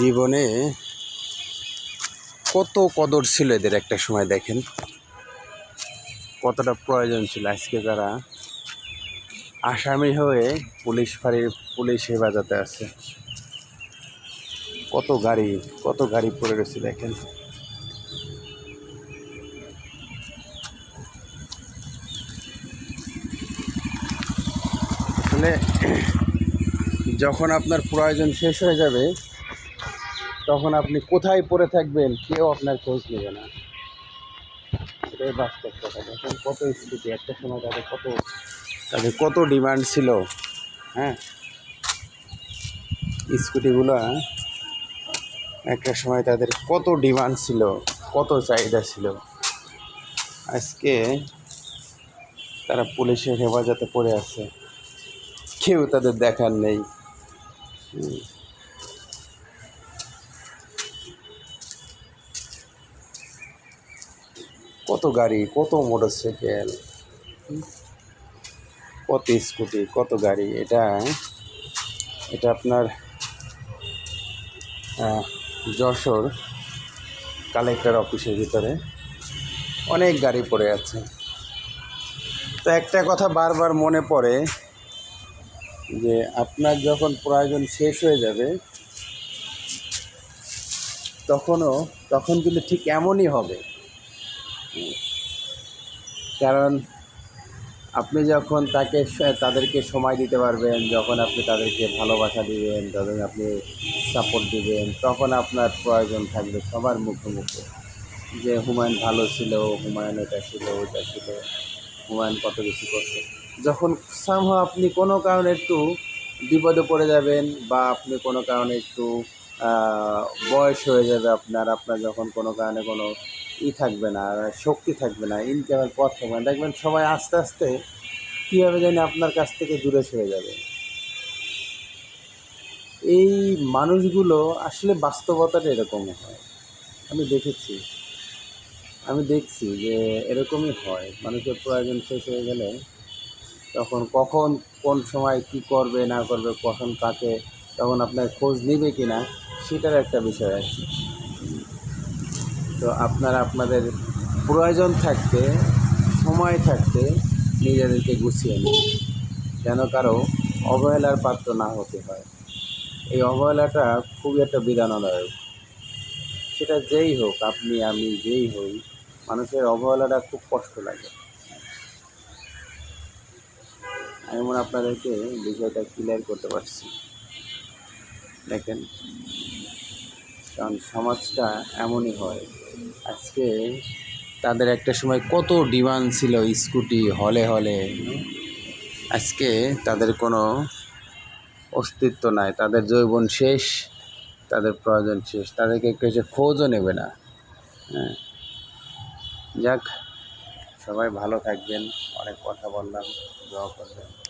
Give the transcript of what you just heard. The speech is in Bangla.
জীবনে কত কদর ছিল এদের একটা সময় দেখেন। কতটা প্রয়োজন ছিল আজকে তারা আসামি হয়ে পুলিশ ফাঁড়ির পুলিশ হেফাজতে আছে। কত গাড়ি কত গাড়ি পড়ে রয়েছে দেখেন। যখন আপনার প্রয়োজন শেষ হয়ে যাবে তখন আপনি কোথায় পড়ে থাকবেন, কেউ আপনার খোঁজ নেবে না। এটাই বাস্তব কথা। কত স্কুটি একটা সময় তাদের কত তাদের কত ডিমান্ড ছিল হ্যাঁ? স্কুটিগুলো একটা সময় তাদের কত ডিমান্ড ছিল, কত চাহিদা ছিল। আজকে তারা পুলিশের হেফাজতে পড়ে আছে। কেউ তাদের দেখার নেই। কত গাড়ি, কত মোটর সাইকেল কত স্কুটি, কত গাড়ি, এটা এটা আপনার যশোর কালেক্টর অফিসের ভিতরে অনেক গাড়ি পড়ে আছে। তো একটা কথা বারবার মনে পড়ে যে আপনার যখন প্রয়োজন শেষ হয়ে যাবে, তখনও, তখন কিন্তু ঠিক এমনই হবে। কারণ আপনি যখন তাকে তাদেরকে সময় দিতে পারবেন, যখন আপনি তাদেরকে ভালোবাসা দিবেন তখন আপনি সাপোর্ট দিবেন, তখন আপনার প্রয়োজন থাকবে সবার মুখে মুখে। যে হুমায়ুন ভালো ছিল, হুমায়ুন এটা ছিল ওটা ছিল, হুমায়ুন কত কিছু করছে। যখন সামহ আপনি কোনো কারণে একটু বিপদে পড়ে যাবেন বা আপনি কোনো কারণে একটু বয়স হয়ে যাবে আপনার আপনার যখন কোনো কারণে কোনো ই থাকবে না, শক্তি থাকবে না, ইনকামের পথ থাকবে না। দেখবেন সবাই আস্তে আস্তে কীভাবে জানি আপনার কাছ থেকে দূরে সরে যাবে। এই মানুষগুলো আসলে বাস্তবতাটা এরকমই হয়। আমি দেখেছি, আমি দেখছি যে এরকমই হয়। মানুষের প্রয়োজন শেষ হয়ে গেলে তখন কখন কোন সময় কি করবে, না করবে, কখন কাকে, তখন আপনার খোঁজ নেবে কি না সেটার একটা বিষয় আছে। তো আপনারা আপনাদের প্রয়োজন থাকতে, সময় থাকতে নিজেদেরকে গুছিয়ে নিন। যেন কারও অবহেলার পাত্র না হতে হয়। এই অবহেলাটা খুবই একটা বিধানদায়ক। সেটা যেই হোক, আপনি, আমি যেই হই, মানুষের অবহেলাটা খুব কষ্ট লাগে। আমি মনে আপনাদেরকে বিষয়টা ক্লিয়ার করতে পারছি। দেখেন, কারণ সমাজটা এমনই হয়। আজকে তাদের একটা সময় কত ডিমান্ড ছিল স্কুটি হলে হলে, আজকে তাদের কোনো অস্তিত্ব নাই, তাদের যৌবন শেষ, তাদের প্রয়োজন শেষ, তাদেরকে যে খোঁজও নেবে না। হ্যাঁ যাক, সবাই ভালো থাকবেন, অনেক কথা বললাম, দোয়া করবেন।